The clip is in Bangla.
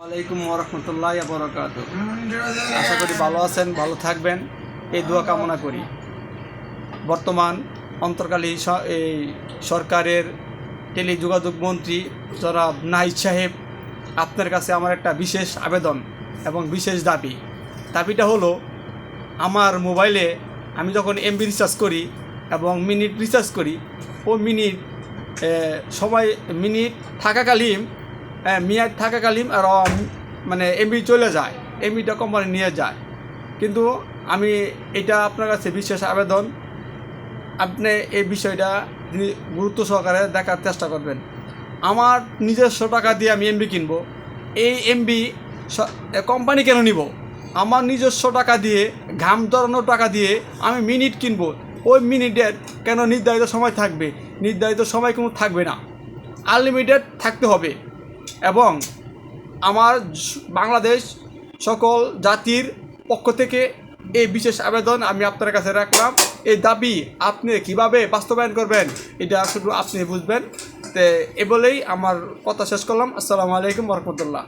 ওয়ালাইকুম ওরহমতুল্লাহ বরকাত আশা করি ভালো আছেন, ভালো থাকবেন। এই দোয়া কামনা করি। বর্তমান অন্তর্কালীন স- এই সরকারের টেলিযোগাযোগ মন্ত্রী জনাব নাহিদ সাহেব আপনার কাছে আমার একটা বিশেষ আবেদন এবং বিশেষ দাবি। দাবিটা হলো, আমার মোবাইলে আমি যখন এমবি রিচার্জ করি এবং মিনিট রিচার্জ করি, ও মিনিট সময় মিনিট থাকাকালীন মেয়াদ থাকাকালীন মানে এমবি চলে যায়, এমবিটা কোম্পানি নিয়ে যায়। কিন্তু আমি এটা আপনার কাছে বিশেষ আবেদন, আপনি এই বিষয়টা গুরুত্ব সহকারে দেখার চেষ্টা করবেন। আমার নিজস্ব টাকা দিয়ে আমি এমবি কিনবো, এই এমবি কোম্পানি কেন নিব? আমার নিজস্ব টাকা দিয়ে, ঘাম ধরানোর টাকা দিয়ে আমি মিনিট কিনবো, ওই মিনিটের কেন নির্ধারিত সময় থাকবে? নির্ধারিত সময় কোনো থাকবে না। আনলিমিটেড থাকতে হবে। এবং আমার বাংলাদেশ সকল জাতির পক্ষ থেকে এই বিশেষ আবেদন আমি আপনার কাছে রাখলাম। এই দাবি আপনি কীভাবে বাস্তবায়ন করবেন, এটা শুধু আপনি বুঝবেন। তো এ বলেই আমার কথা শেষ করলাম। আসসালামু আলাইকুম রহমতুল্লাহ।